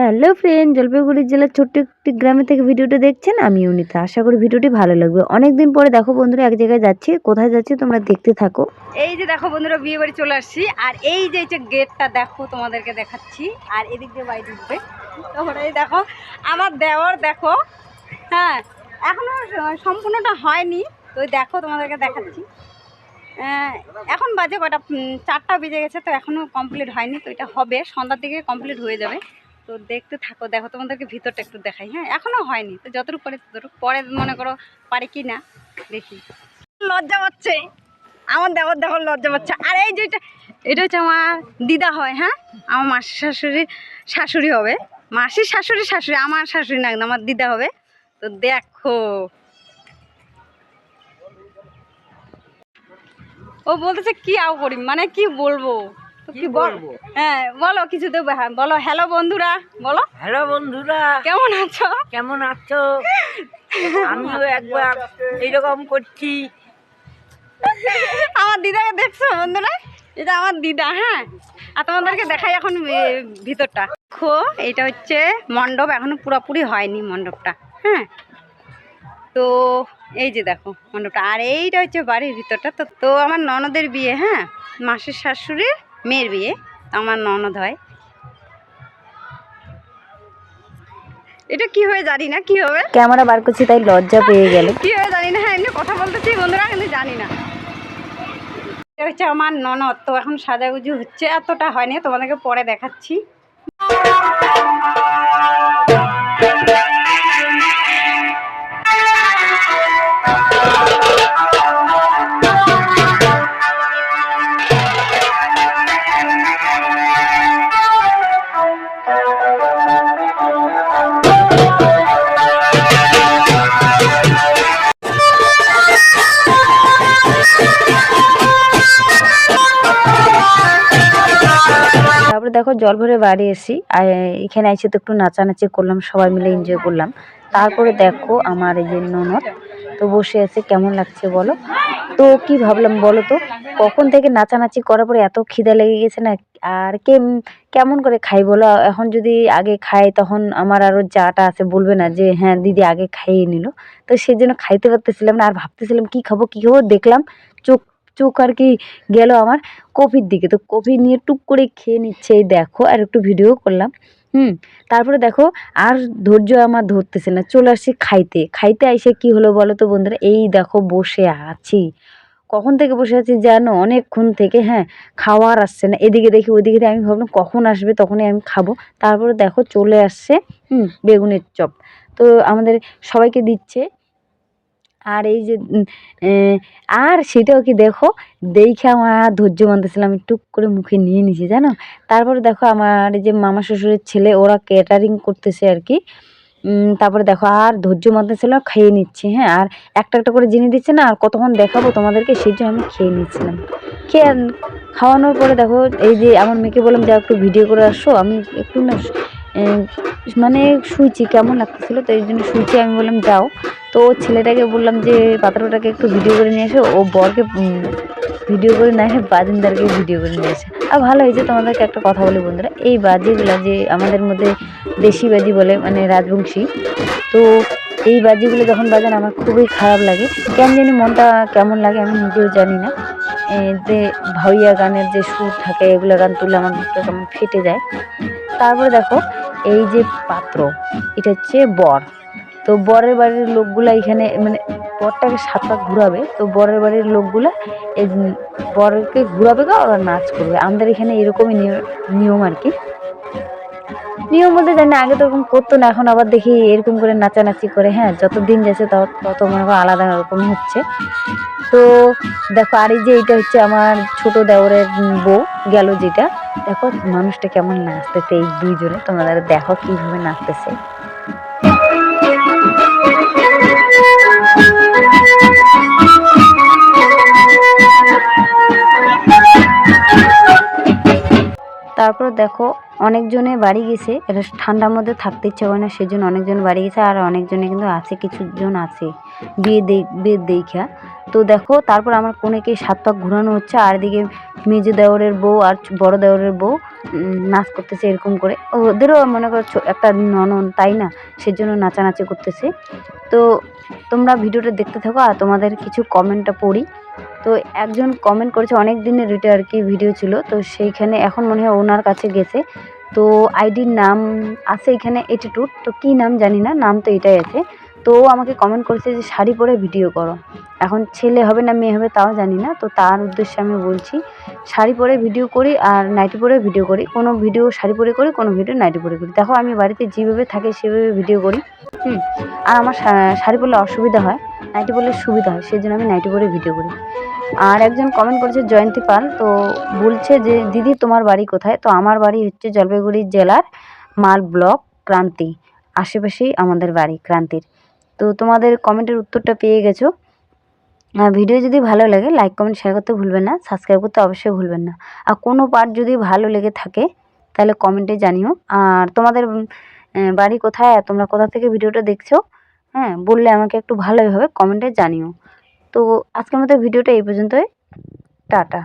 Hello friend Jalpaiguri জেলার ছোট্ট একটি গ্রামে থেকে ভিডিওটা দেখছেন আমি অনিতা আশা করি ভিডিওটি ভালো লাগবে। অনেক দিন পরে দেখো বন্ধুরা এক জায়গায় যাচ্ছি কোথায় যাচ্ছি তোমরা দেখতে থাকো। এই যে দেখো বন্ধুরা বিয়ে বাড়ি চলে আসছি। আর এই যে যে গেটটা দেখো তোমাদেরকে দেখাচ্ছি। আর এদিক দিয়ে বাড়ি ঢুকবে। তোমরা এই দেখো আমার দেওয়ার দেখো। হ্যাঁ এখনও সম্পূর্ণটা হয়নি। তো দেখো তোমাদেরকে দেখাচ্ছি। আহ, এখন বাজে কটা চারটা বেজে গেছে তো এখনও কমপ্লিট হয়নি। তো এটা হবে সন্ধ্যার দিকে কমপ্লিট হয়ে যাবে। তো দেখতে থাকো, দেখো, তোমাদেরকে ভিতরটা একটু দেখাই। হ্যাঁ এখনও হয়নি, তো যতটুকু পারে ততটুকু। পরে মনে করো পারে কি না, দেখি। লজ্জা পাচ্ছে। আমার দেওয়ার দেখো লজ্জা পাচ্ছে। আর এই যে এটা এটা হচ্ছে আমার দিদা হয় হ্যাঁ? আমার মাসির শাশুড়ি শাশুড়ি হবে। মাসির শাশুড়ি শাশুড়ি, আমার শাশুড়ি না আমার দিদা হবে। তো দেখো। ও বলতেছে, কি আও করি মানে কি বলব? কি হ্যাঁ বলো কিছু তো হ্যাঁ বলো হ্যালো বন্ধুরা বলো। হ্যালো বন্ধুরা কেমন আছো? কেমন আছো? আমিও একবার এইরকম করছি। আমার দিদাকে দেখছ বন্ধুরা? এটা আমার দিদা হ্যাঁ। আর তোমাদেরকে দেখাই এখন ভিতরটা। খো এটা হচ্ছে মণ্ডপ এখনও পুরোপুরি হয়নি মণ্ডপটা হ্যাঁ। তো এই যে দেখো মণ্ডপটা। আর এইটা হচ্ছে বাড়ির ভিতরটা। তো তো আমার ননদের বিয়ে হ্যাঁ মাসির শাশুড়ির। মেয়ের বিয়ে আমার ননদ হয়। এটা কি হয়ে জানি না কি হবে? ক্যামেরা বার করছি তাই লজ্জা পেয়ে গেল। কি হয়ে জানি না হ্যাঁ এমনি কথা বলতেছি বন্ধুরা কিন্তু জানি না। এটা হচ্ছে আমার ননদ তো এখন সাজাগুজি হচ্ছে এতটা হয়নি তোমাদেরকে পরে দেখাচ্ছি। দেখো জল ভরে বাড়ি এসি আর এখানে এসে তো একটু নাচানাচি করলাম, সবাই মিলে এনজয় করলাম। তারপরে দেখো আমার এই যে ননদ, তো বসে আছে, কেমন লাগছে বলো? তো কি ভাবলাম বলো তো, কখন থেকে নাচানাচি করার পরে এত খিদা লেগে গেছে না, আর কে কেমন করে খাই বলো? এখন যদি আগে খাই তখন আমার আরও যাটা আছে, বলবে না যে হ্যাঁ দিদি আগে খাইয়ে নিল। তো সেই জন্য খাইতে পারতেছিলাম না, আর ভাবতেছিলাম কি খাব, কী খাব, দেখলাম চোখ চোখ আর কি গেল আমার কফির দিকে। তো কফি নিয়ে টুক করে খেয়ে নিচ্ছে এই দেখো আর একটু ভিডিও করলাম। হুম তারপরে দেখো আর ধৈর্য আমার ধরতেছে না চলে আসছি খাইতে। খাইতে আইসে কি হলো বলো তো বন্ধুরা? এই দেখো বসে আছি। কখন থেকে বসে আছি জানো? অনেকক্ষণ থেকে হ্যাঁ খাওয়ার আসছে না। এদিকে দেখি ওইদিকে দেখি, আমি ভাবলাম কখন আসবে তখনই আমি খাব। তারপরে দেখো চলে আসছে হুম বেগুনের চপ। তো আমাদের সবাইকে দিচ্ছে। আর এই যে আর সেটাও কি দেখো, দেখে আমার ধৈর্য মানতেছিলাম আমি টুক করে মুখে নিয়ে নিছি, জানো? তারপরে দেখো আমার এই যে মামা শ্বশুরের ছেলে, ওরা ক্যাটারিং করতেছে আর কি। তারপরে দেখো আর ধৈর্য মানতেছিল খেয়ে নিচ্ছি হ্যাঁ? আর একটা একটা করে জিনিস দিচ্ছে না, আর কতক্ষণ দেখাবো তোমাদেরকে, সেই জন্য আমি খেয়ে নিচ্ছিলাম। খেয়ে খাওয়ানোর পরে দেখো, এই যে আমার মেয়েকে বললাম যা একটু ভিডিও করে আসো, আমি একটু না মানে শুইছি কেমন লাগতেছিল? তো এই জন্য শুইছি আমি বললাম, যাও। তো ছেলেটাকে বললাম যে পাত্রটাকে একটু ভিডিও করে নিয়ে এসে। ও বরকে ভিডিও করে না এসে বাজিনদারকে ভিডিও করে নিয়ে এসে। আর ভালো হয়েছে তোমাদেরকে একটা কথা বলি বন্ধুরা, এই বাজিগুলো যে আমাদের মধ্যে দেশি বাজি বলে মানে রাজবংশী, তো এই বাজিগুলো যখন বাজান, আমার খুবই খারাপ লাগে। কেন জানি মনটা কেমন লাগে আমি নিজেও জানি না। যে ভাইয়া গানের যে সুর থাকে, এগুলো গান তুললে আমার মুখটা কেমন ফেটে যায়। তারপরে দেখো এই যে পাত্র, এটা হচ্ছে বর। তো বরের বাড়ির লোকগুলা এখানে মানে বরটাকে সাত পাক ঘুরাবে, তো বরের বাড়ির লোকগুলা এই বরকে ঘুরাবে গা, ওরা নাচ করবে। আমাদের এখানে এরকমই নিয়- নিয়ম আর কি। নিয়ম বলতে জানি আগে তো এরকম করতো না, এখন আবার দেখি এরকম করে নাচানাচি করে হ্যাঁ যত দিন যাচ্ছে তত তত মনে করো আলাদা রকম হচ্ছে। তো দেখো, আর এই যে এটা হচ্ছে আমার ছোট দেওরের বউ, গেল যেটা। দেখো মানুষটা কেমন নাচতেছে এই দুইজনে। তোমরা দেখো কীভাবে নাচতেছে। তারপর দেখো অনেকজনে বাড়ি গেছে। এটা ঠান্ডার মধ্যে থাকতে ইচ্ছে করে না, সেজন্য অনেকজন বাড়ি গেছে আর অনেকজনে কিন্তু আছে কিছু জন আছে। বিয়ে দেখ বিয়ে দেখা তো দেখো, তারপর আমার কোনেকে সাত পাক ঘোরানো হচ্ছে, আর এদিকে মেজো দেওরের বউ আর বড় দেওরের বউ নাচ করতেছে এরকম করে। ওদেরও মনে করো একটা ননন, তাই না? সেজন্য নাচানাচি করতেছে। তো তোমরা ভিডিওটা দেখতে থাকো, আর তোমাদের কিছু কমেন্টটা পড়ি। তো একজন কমেন্ট করেছে, অনেক দিনের এটা আর কি ভিডিও ছিল, তো সেইখানে এখন মনে হয় ওনার কাছে গেছে। তো আইডির নাম আছে এখানে, এটিটিউড, তো কী নাম জানি না, নাম তো এটাই আছে। তো ও আমাকে কমেন্ট করেছে যে, শাড়ি পরে ভিডিও করো। এখন ছেলে হবে না, মেয়ে হবে তাও জানি না। তো তার উদ্দেশ্যে আমি বলছি, শাড়ি পরে ভিডিও করি আর নাইটি পরে ভিডিও করি। কোনো ভিডিও শাড়ি পরে করি, কোনো ভিডিও নাইটি পরে করি। দেখো, আমি বাড়িতে যেভাবে থাকি, সেভাবে ভিডিও করি। হুম, আর আমার শাড়ি পরলে অসুবিধা হয় নাইটি পরলে সুবিধা হয় সেই জন্য আমি নাইটি পরে ভিডিও করি। আর একজন কমেন্ট করেছে জয়ন্তী পাল, তো বলছে যে, দিদি, তোমার বাড়ি কোথায়? তো আমার বাড়ি হচ্ছে জলপাইগুড়ি জেলার মাল ব্লক ক্রান্তি। আশেপাশেই আমাদের বাড়ি ক্রান্তির। তো তোমাদের কমেন্টের উত্তরটা পেয়ে গেছো। আর ভিডিও যদি ভালো লাগে লাইক কমেন্ট শেয়ার করতে ভুলবেন না সাবস্ক্রাইব করতে অবশ্যই ভুলবেন না। আর কোনো পার্ট যদি ভালো লেগে থাকে, তাহলে কমেন্টে জানিও। আর তোমাদের বাড়ি কোথায়? আর তোমরা কোথা থেকে ভিডিওটা দেখছ? হ্যাঁ বললে আমাকে একটু ভালোই হবে কমেন্টে জানিও। তো আজকের মতো ভিডিওটা এই পর্যন্তই। টাটা।